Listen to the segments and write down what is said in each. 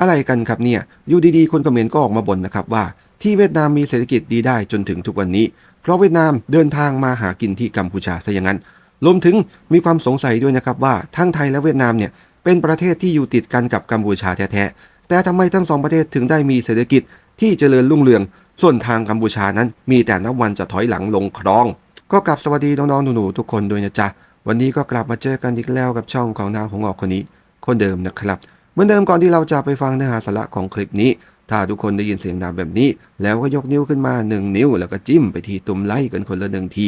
อะไรกันครับเนี่ยอยู่ดีๆ คนเขมรก็ออกมาบ่นนะครับว่า ที่เวียดนามมีเศรษฐกิจดีได้จนถึงทุกวันนี้ เพราะเวียดนามเดินทางมาหากินที่กัมพูชาซะอย่างนั้นรวมถึงมีความสงสัยด้วยนะครับว่าทั้งไทยและเวียดนามเนี่ยเป็นประเทศที่อยู่ติดกันกับกัมพูชาแท้ๆแต่ทำไมทั้งสองประเทศถึงได้มีเศรษฐกิจที่เจริญรุ่งเรือง ส่วนทางกัมพูชานั้น มีแต่นับวันจะถอยหลังลงคลอง ก็กลับสวัสดีน้องๆหนูๆทุกคนด้วยนะจ๊ะวันนี้ก็กลับมาเจอกันอีกแล้วกับช่องของนางของออกคนนี้ คนเดิมนะครับ มือนเดิมก่อนที่เราจะไปฟังเนื้อหาสาระของคลิปนี้ ถ้าทุกคนได้ยินเสียงดังแบบนี้ แล้วก็ยกนิ้วขึ้นมา 1 นิ้ว แล้วก็จิ้มไปที่ตุ่มไลค์กันคนละหนึ่งที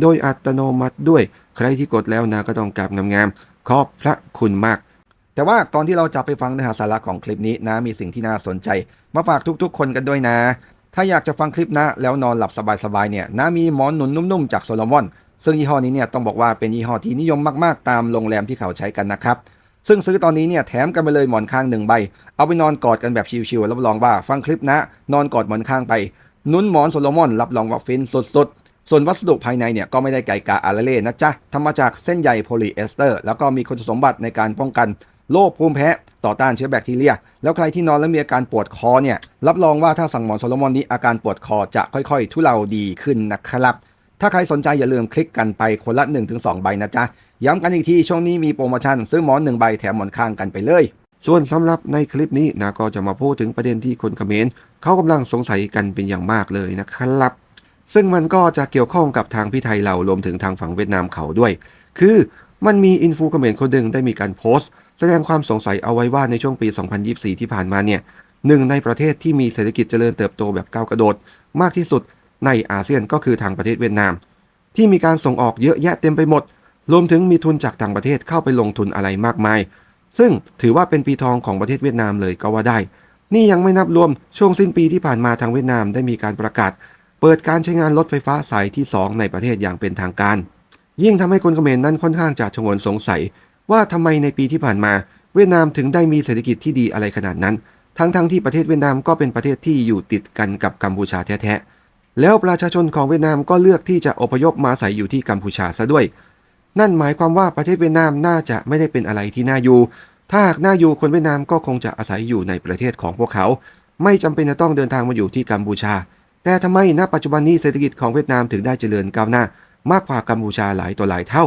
โดยอัตโนมัติด้วย ใครที่กดแล้วนะก็ต้องกลับงามๆขอบพระคุณมาก แต่ว่าก่อนที่เราจะไปฟังเนื้อหาสาระของคลิปนี้นะมีสิ่งที่น่าสนใจ มาฝากทุกๆ คนกันด้วยนะ ถ้าอยากจะฟังคลิปนะแล้วนอนหลับสบายๆเนี่ยนะมีหมอนหนุนนุ่มๆจากโซโลมอนซึ่งยี่ห้อนี้เนี่ยต้องบอกว่าเป็นยี่ห้อที่นิยมมากๆ ตามโรงแรมที่เขาใช้กันนะครับ ซึ่งซื้อตอนนี้เนี่ยแถมกันไปเลยหมอนข้างหนึ่งใบ เอาไปนอนกอดกันแบบชิวๆรับรองว่าฟังคลิปนะ นอนกอดหมอนข้างไป นุ่นหมอนโซโลมอนรับรองว่าฟินสุดๆ ส่วนวัสดุภายในเนี่ยก็ไม่ได้ไก่กาอาราเล่นะจ๊ะทำมาจากเส้นใยโพลีเอสเตอร์ แล้วก็มีคุณสมบัติในการป้องกันโรคภูมิแพ้ต่อต้านเชื้อแบคทีเรีย แล้วใครที่นอนแล้วมีอาการปวดคอเนี่ยรับรองว่าถ้าสั่งหมอนโซโลมอนนี้อาการปวดคอจะค่อยๆ ทุเลาดีขึ้นนะครับ ถ้าใครสนใจอย่าลืมคลิกกันไปคนละ 1-2 ใบนะจ๊ะ ย้ำกันอีกทีช่วงนี้มีโปรโมชั่น ซื้อหมอน 1 ใบแถมหมอนข้างกันไปเลย ส่วนสำหรับในคลิปนี้นะก็จะมาพูดถึงประเด็นที่คนเขมรเขากำลังสงสัยกันเป็นอย่างมากเลยนะครับ ซึ่งมันก็จะเกี่ยวข้องกับทางพี่ไทยเรารวมถึงทางฝั่งเวียดนามเขาด้วย คือมันมีอินฟูเขมรคนหนึ่งได้มีการโพสต์ แสดงความสงสัยเอาไว้ว่าในช่วงปี 2024 ที่ผ่านมาเนี่ยหนึ่งในประเทศที่มีเศรษฐกิจเจริญเติบโตแบบก้าวกระโดด มากที่สุด ในอาเซียนก็คือทางประเทศเวียดนาม ที่มีการส่งออกเยอะแยะเต็มไปหมด รวมถึงมีทุนจากต่างประเทศเข้าไปลงทุนอะไรมากมาย ซึ่งถือว่าเป็นปีทองของประเทศเวียดนามเลยก็ว่าได้ นี่ยังไม่นับรวมช่วงสิ้นปีที่ผ่านมาทางเวียดนามได้มีการประกาศ เปิดการใช้งานรถไฟฟ้าสายที่ 2 ในประเทศอย่างเป็นทางการ ยิ่งทำให้คนเขมรนั้นค่อนข้างจะชงนสงสัย ว่าทำไมในปีที่ผ่านมา เวียดนามถึงได้มีเศรษฐกิจที่ดีอะไรขนาดนั้น ทั้งๆทที่ประเทศเวียดนามก็เป็นประเทศที่อยู่ติดกันกับกัมพูชาแท้ๆ แล้วประชาชนของเวียดนามก็เลือกที่จะอพยพมาอาศัยอยู่ที่กัมพูชาซะด้วย นั่นหมายความว่าประเทศเวียดนามน่าจะไม่ได้เป็นอะไรที่น่าอยู่ ถ้าหากน่าอยู่คนเวียดนามก็คงจะอาศัยอยู่ในประเทศของพวกเขา ไม่จำเป็นจะต้องเดินทางมาอยู่ที่กัมพูชา แต่ทำไมณปัจจุบันนี้เศรษฐกิจของเวียดนามถึงได้เจริญก้าวหน้า มากกว่ากัมพูชาหลายต่อหลายเท่า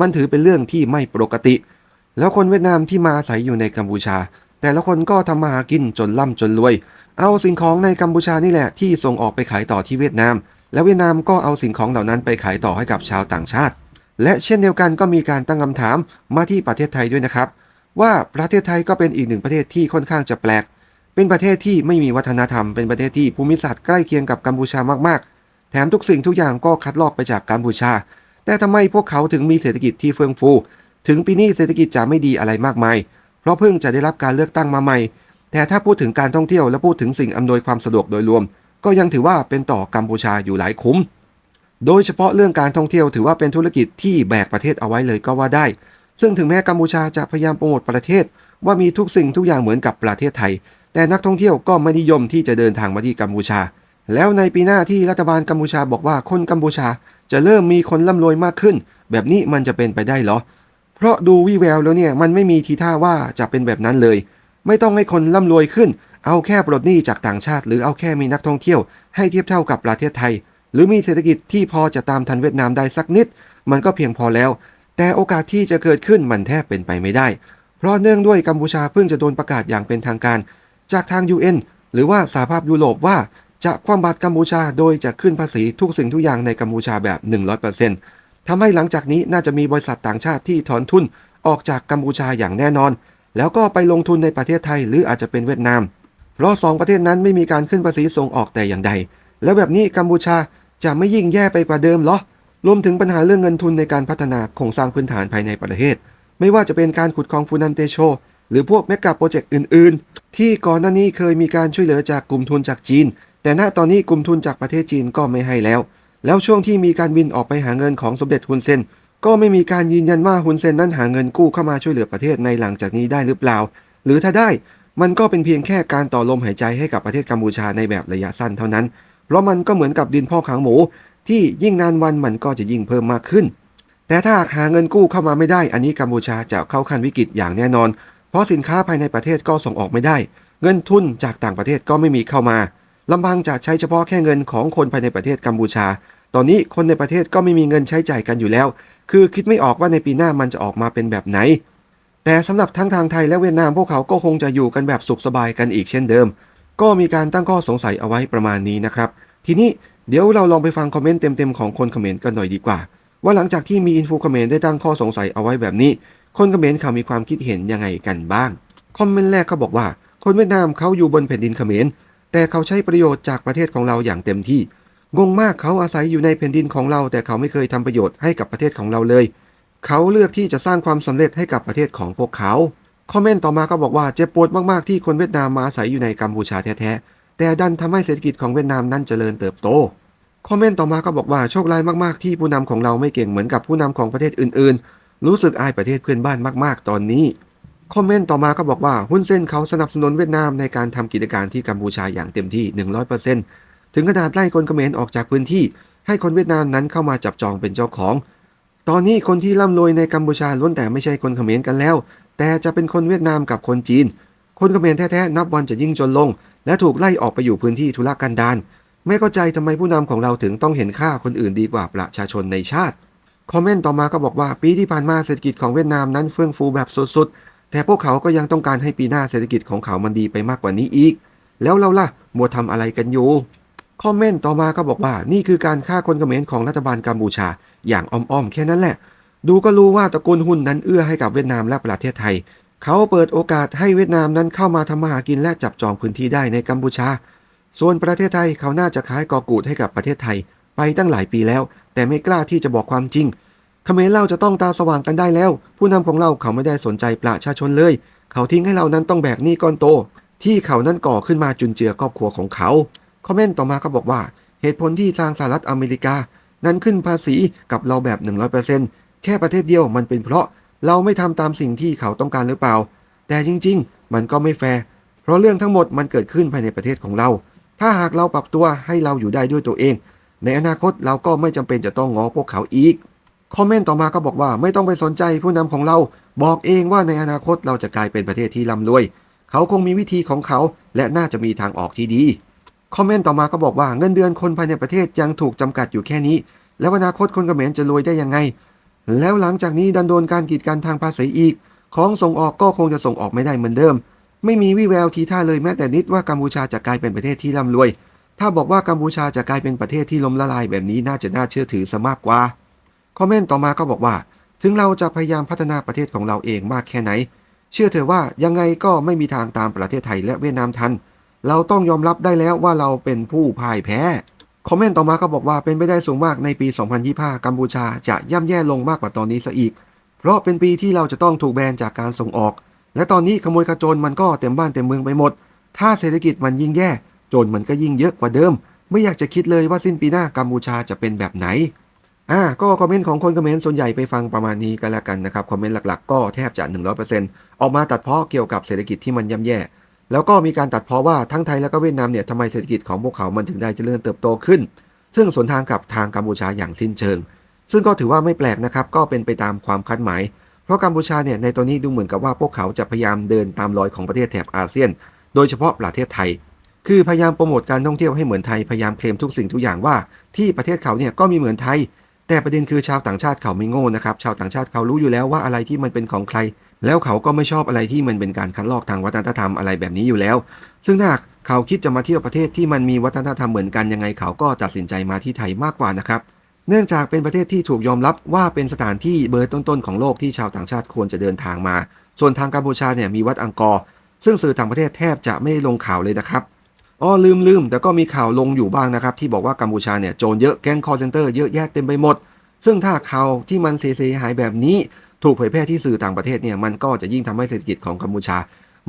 มันถือเป็นเรื่องที่ไม่ปกติ แล้วคนเวียดนามที่มาอาศัยอยู่ในกัมพูชา แต่ละคนก็ทำมาหากินจนร่ำจนรวย เอาสิ่งของในกัมพูชานี่แหละที่ส่งออกไปขายต่อที่เวียดนาม แล้วเวียดนามก็เอาสิ่งของเหล่านั้นไปขายต่อให้กับชาวต่างชาติ และเช่นเดียวกันก็มีการตั้งคำถามมาที่ประเทศไทยด้วยนะครับ ว่าประเทศไทยก็เป็นอีกหนึ่งประเทศที่ค่อนข้างจะแปลก เป็นประเทศที่ไม่มีวัฒนธรรม เป็นประเทศที่ภูมิศาสตร์ใกล้เคียงกับกัมพูชามากๆ แถมทุกสิ่งทุกอย่างก็คัดลอกไปจากกัมพูชา แต่ทำไมพวกเขาถึงมีเศรษฐกิจที่เฟื่องฟู ถึงปีนี้เศรษฐกิจจะไม่ดีอะไรมากมาย เพราะเพิ่งจะได้รับการเลือกตั้งมาใหม่ แต่ถ้าพูดถึงการท่องเที่ยวและพูดถึงสิ่งอำนวยความสะดวกโดยรวม ก็ยังถือว่าเป็นต่อกัมพูชาอยู่หลายคุ้ม โดยเฉพาะเรื่องการท่องเที่ยวถือว่าเป็นธุรกิจที่แบกประเทศเอาไว้เลยก็ว่าได้ ซึ่งถึงแม้กัมพูชาจะพยายามโปรโมทประเทศ ว่ามีทุกสิ่งทุกอย่างเหมือนกับประเทศไทย แต่นักท่องเที่ยวก็ไม่นิยมที่จะเดินทางมาที่กัมพูชา แล้วในปีหน้าที่รัฐบาลกัมพูชาบอกว่าคนกัมพูชา จะเริ่มมีคนร่ำรวยมากขึ้น แบบนี้มันจะเป็นไปได้เหรอ เพราะดูวิแววแล้วเนี่ยมันไม่มีทีท่าว่าจะเป็นแบบนั้นเลย ไม่ต้องให้คนร่ำรวยขึ้น เอาแค่ปลดหนี้จากต่างชาติ หรือเอาแค่มีนักท่องเที่ยว ให้เทียบเท่ากับประเทศไทย หรือมีเศรษฐกิจที่พอจะตามทันเวียดนามได้สักนิด มันก็เพียงพอแล้ว แต่โอกาสที่จะเกิดขึ้นมันแทบเป็นไปไม่ได้ เพราะเนื่องด้วยกัมพูชาเพิ่งจะโดนประกาศอย่างเป็นทางการ จากทาง UN หรือว่าสหภาพยุโรปว่าจะคว่ำบาตรกัมพูชาโดยจะขึ้นภาษีทุกสิ่งทุกอย่างในกัมพูชาแบบ 100%ทำให้หลังจากนี้น่าจะมีบริษัทต่างชาติที่ถอนทุนออกจากกัมพูชาอย่างแน่นอน แล้วก็ไปลงทุนในประเทศไทยหรืออาจจะเป็นเวียดนาม เพราะสองประเทศนั้นไม่มีการขึ้นภาษีส่งออกแต่อย่างใด แล้วแบบนี้กัมพูชาจะไม่ยิ่งแย่ไปกว่าเดิมเหรอ รวมถึงปัญหาเรื่องเงินทุนในการพัฒนาโครงสร้างพื้นฐานภายในประเทศ ไม่ว่าจะเป็นการขุดคลองฟูนันเตโช หรือพวกเมกะโปรเจกต์อื่น ๆ ที่ก่อนหน้านี้เคยมีการช่วยเหลือจากกลุ่มทุนจากจีน แต่ณตอนนี้กลุ่มทุนจากประเทศจีนก็ไม่ให้แล้ว แล้วช่วงที่มีการบินออกไปหาเงินของสมเด็จฮุนเซน ก็ไม่มีการยืนยันว่าฮุนเซนนั้นหาเงินกู้เข้ามาช่วยเหลือประเทศในหลังจากนี้ได้หรือเปล่า หรือถ้าได้มันก็เป็นเพียงแค่การต่อลมหายใจให้กับประเทศกัมพูชาในแบบระยะสั้นเท่านั้น เพราะมันก็เหมือนกับดินพอกหางหมู ที่ยิ่งนานวันมันก็จะยิ่งเพิ่มมากขึ้น แต่ถ้าหากหาเงินกู้เข้ามาไม่ได้ อันนี้กัมพูชาจะเข้าขั้นวิกฤตอย่างแน่นอน เพราะสินค้าภายในประเทศก็ส่งออกไม่ได้ เงินทุนจากต่างประเทศก็ไม่มีเข้ามาลำพังจะใช้เฉพาะแค่เงินของคนภายในประเทศกัมพูชา ตอนนี้คนในประเทศก็ไม่มีเงินใช้จ่ายกันอยู่แล้ว คือคิดไม่ออกว่าในปีหน้ามันจะออกมาเป็นแบบไหน แต่สำหรับทั้งทางไทยและเวียดนามพวกเขาก็คงจะอยู่กันแบบสุขสบายกันอีกเช่นเดิม ก็มีการตั้งข้อสงสัยเอาไว้ประมาณนี้นะครับ ทีนี้เดี๋ยวเราลองไปฟังคอมเมนต์เต็มๆของคนคอมเขมรกันหน่อยดีกว่า ว่าหลังจากที่มีอินฟูคอมเขมรได้ตั้งข้อสงสัยเอาไว้แบบนี้ คนคอมเขมรเขามีความคิดเห็นยังไงกันบ้างคอมเมนต์แรกเขาบอกว่า คนเวียดนามเขาอยู่บนแผ่นดินเขมรแต่เขาใช้ประโยชน์จากประเทศของเราอย่างเต็มที่ งงมากเขาอาศัยอยู่ในแผ่นดินของเรา แต่เขาไม่เคยทำประโยชน์ให้กับประเทศของเราเลย เขาเลือกที่จะสร้างความสำเร็จให้กับประเทศของพวกเขา คอมเมนต์ต่อมาก็บอกว่าเจ็บปวดมากๆที่คนเวียดนามมาอาศัยอยู่ในกัมพูชาแท้ๆ แต่ดันทำให้เศรษฐกิจของเวียดนามนั้นเจริญเติบโต คอมเมนต์ต่อมาก็บอกว่าโชคร้ายมากๆที่ผู้นำของเราไม่เก่งเหมือนกับผู้นำของประเทศอื่นๆ รู้สึกอายประเทศเพื่อนบ้านมากๆ ตอนนี้ คอมเมนต์ต่อมาก็บอกว่าหุ้นเส้นเขาสนับสนุนเวียดนามในการทำกิจการที่กัมพูชาอย่างเต็มที่ 100% ถึงขนาดไล่คนเขมรออกจากพื้นที่ ให้คนเวียดนามนั้นเข้ามาจับจองเป็นเจ้าของ ตอนนี้คนที่ร่ำรวยในกัมพูชาล้วนแต่ไม่ใช่คนเขมรกันแล้ว แต่จะเป็นคนเวียดนามกับคนจีน คนเขมรแท้ๆนับวันจะยิ่งจนลง และถูกไล่ออกไปอยู่พื้นที่ธุรกันดารไม่เข้าใจทำไมผู้นำของเราถึงต้องเห็นค่าคนอื่นดีกว่าประชาชนในชาติคอมเมนต์ต่อมาก็บอกว่าปีที่ผ่านมาเศรษฐกิจของเวียดนามนั้นเฟื่องฟูแบบสุดๆ แต่พวกเขาก็ยังต้องการให้ปีหน้าเศรษฐกิจของเขามันดีไปมากกว่านี้อีก แล้วเราล่ะมัวทำอะไรกันอยู่ คอมเมนต์ต่อมาก็บอกว่านี่คือการฆ่าคนเขมรของรัฐบาลกัมพูชา อย่างอ้อมๆแค่นั้นแหละ ดูก็รู้ว่าตระกูลหุ้นนั้นเอื้อให้กับเวียดนามและประเทศไทย เขาเปิดโอกาสให้เวียดนามนั้นเข้ามาทำมาหากินและจับจองพื้นที่ได้ในกัมพูชา ส่วนประเทศไทยเขาน่าจะขายกอกูดให้กับประเทศไทย ไปตั้งหลายปีแล้ว แต่ไม่กล้าที่จะบอกความจริงเขมรเราจะต้องตาสว่างกันได้แล้ว ผู้นำของเราเขาไม่ได้สนใจประชาชนเลย เขาทิ้งให้เรานั้นต้องแบกหนี้ก้อนโต ที่เขานั้นก่อขึ้นมาจุนเจือครอบครัวของเขา คอมเมนต์ต่อมาก็บอกว่า เหตุผลที่ทางสหรัฐอเมริกา นั้นขึ้นภาษีกับเราแบบ 100%แค่ประเทศเดียวมันเป็นเพราะเราไม่ทำตามสิ่งที่เขาต้องการหรือเปล่า แต่จริง ๆ มันก็ไม่แฟร์เพราะเรื่องทั้งหมดมันเกิดขึ้นภายในประเทศของเรา ถ้าหากเราปรับตัวให้เราอยู่ได้ด้วยตัวเอง ในอนาคตเราก็ไม่จำเป็นจะต้องง้อพวกเขาอีกคอมเมนต์ต่อมาก็บอกว่าไม่ต้องไปสนใจผู้นำของเรา บอกเองว่าในอนาคตเราจะกลายเป็นประเทศที่ร่ำรวย เขาคงมีวิธีของเขาและน่าจะมีทางออกที่ดี คอมเมนต์ต่อมาก็บอกว่าเงินเดือนคนภายในประเทศยังถูกจำกัดอยู่แค่นี้ แล้วอนาคตคนเขมรจะรวยได้ยังไง แล้วหลังจากนี้ดันโดนการกีดกันทางภาษีอีก ของส่งออกก็คงจะส่งออกไม่ได้เหมือนเดิม ไม่มีวี่แววทีท่าเลยแม้แต่นิดว่ากัมพูชาจะกลายเป็นประเทศที่ร่ำรวย ถ้าบอกว่ากัมพูชาจะกลายเป็นประเทศที่ล้มละลายแบบนี้น่าจะน่าเชื่อถือซะมากกว่าคอมเมนต์ต่อมาก็บอกว่า ถึงเราจะพยายามพัฒนาประเทศของเราเองมากแค่ไหน เชื่อเถอะว่ายังไงก็ไม่มีทางตามประเทศไทยและเวียดนามทันเเราต้องยอมรับได้แล้วว่าเราเป็นผู้พ่ายแพ้ คอมเมนต์ต่อมาก็บอกว่าเป็นไปได้สูงมากในปี 2025 กัมพูชาจะย่ำแย่ลงมากกว่าตอนนี้ซะอีก เพราะเป็นปีที่เราจะต้องถูกแบนจากการส่งออก และตอนนี้ขโมยขจรมันก็เต็มบ้านเต็มเมืองไปหมด ถ้าเศรษฐกิจมันยิ่งแย่โจรมันก็ยิ่งเยอะกว่าเดิม ไม่อยากจะคิดเลยว่าสิ้นปีหน้ากัมพูชาจะเป็นแบบไหนอ่าก็คอมเมนต์ของคนคอมเมนต์ส่วนใหญ่ไปฟังประมาณนี้ก็แล้วกันนะครับ คอมเมนต์หลักๆ ก็แทบจะ 100%ออกมาตัดเพ้อเกี่ยวกับเศรษฐกิจที่มันย่ำแย่ แล้วก็มีการตัดเพ้อว่าทั้งไทยและก็เวียดนามเนี่ยทำไมเศรษฐกิจของพวกเขามันถึงได้เจริญเติบโตขึ้น ซึ่งสวนทางกับทางกัมพูชาอย่างสิ้นเชิง ซึ่งก็ถือว่าไม่แปลกนะครับก็เป็นไปตามความคาดหมาย เพราะกัมพูชาเนี่ยในตอนนี้ดูเหมือนกับว่าพวกเขาจะพยายามเดินตามรอยของประเทศแถบอาเซียน โดยเฉพาะประเทศไทย คือพยายามโปรโมทการท่องเที่ยวให้เหมือนไทยพยายามเคลมทุกสิ่งทุกอย่างว่า ที่ประเทศเขาเนี่ยก็มีเหมือนไทย แต่ประเด็นคือชาวต่างชาติเขาไม่โง่นะครับชาวต่างชาติเขารู้อยู่แล้วว่าอะไรที่มันเป็นของใคร แล้วเขาก็ไม่ชอบอะไรที่มันเป็นการคัดลอกทางวัฒนธรรมอะไรแบบนี้อยู่แล้ว ซึ่งถ้าเขาคิดจะมาเที่ยวประเทศที่มันมีวัฒนธรรมเหมือนกันยังไงเขาก็ตัดสินใจมาที่ไทยมากกว่านะครับเนื่องจากเป็นประเทศที่ถูกยอมรับว่าเป็นสถานที่เบอร์ต้นๆของโลกที่ชาวต่างชาติควรจะเดินทางมา ส่วนทางกัมพูชาเนี่ยมีวัดอังกอร์ ซึ่งสื่อต่างประเทศแทบจะไม่ลงข่าวเลยนะครับอ๋อลืมลืมแต่ก็มีข่าวลงอยู่บ้างนะครับ ที่บอกว่ากัมพูชาเนี่ยโจรเยอะแก๊งคอร์เซนเตอร์เยอะแยะเต็มไปหมด ซึ่งถ้าข่าวที่มันเสียหายแบบนี้ ถูกเผยแพร่ที่สื่อต่างประเทศเนี่ยมันก็จะยิ่งทำให้เศรษฐกิจของกัมพูชา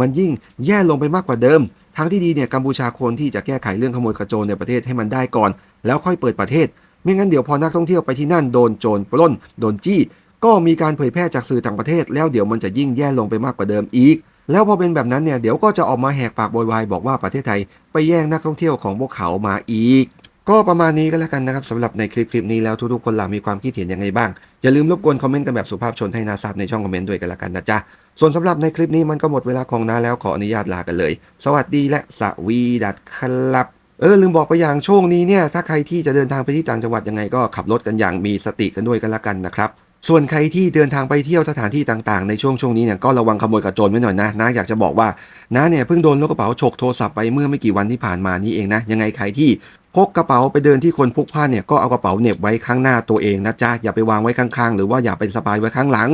มันยิ่งแย่ลงไปมากกว่าเดิม ทางที่ดีเนี่ยกัมพูชาควรที่จะแก้ไขเรื่องขโมยขโจรในประเทศให้มันได้ก่อน แล้วค่อยเปิดประเทศ ไม่งั้นเดี๋ยวพอนักท่องเที่ยวไปที่นั่นโดนโจรปล้น โดนจี้ ก็มีการเผยแพร่จากสื่อต่างประเทศ แล้วเดี๋ยวมันจะยิ่งแย่ลงไปมากกว่าเดิมอีก แล้วพอเป็นแบบนั้นเนี่ยเดี๋ยวก็จะออกมาแหกปากโวยวายบอกว่าประเทศไทย ไปแย่งนักท่องเที่ยวของพวกเขามาอีก ก็ประมาณนี้ก็แล้วกันนะครับสำหรับในคลิปคลิปนี้แล้วทุกๆคนล่ะมีความคิดเห็นยังไงบ้าง อย่าลืมรบกวนคอมเมนต์กันแบบสุภาพชนให้นาทราบในช่องคอมเมนต์ด้วยกันละกันนะจ๊ะ ส่วนสำหรับในคลิปนี้มันก็หมดเวลาของน้าแล้วขออนุญาตลากันเลย สวัสดีและสวีดัสครับเออลืมบอกไปอย่างช่วงนี้เนี่ยถ้าใครที่จะเดินทางไปที่ต่างจังหวัดยังไงก็ขับรถกันอย่างมีสติกันด้วยกันละกันนะครับส่วนใครที่เดินทางไปเที่ยวสถานที่ต่างๆ ในช่วงช่วงนี้เนี่ยก็ระวังขโมยกระโจนไว้หน่อยนะนะอยากจะบอกว่าน้าเนี่ยเพิ่งโดนลูกกระเป๋าฉกโทรศัพท์ไปเมื่อไม่กี่วันที่ผ่านมานี้เองนะยังไงใครที่ พกกระเป๋าไปเดินที่คนพกผ้าเนี่ยก็เอากระเป๋าเน็บไว้ข้างหน้าตัวเองนะจ๊ะอย่าไปวางไว้ข้างๆ หรือว่าอย่าไปสะพายไว้ข้างหลัง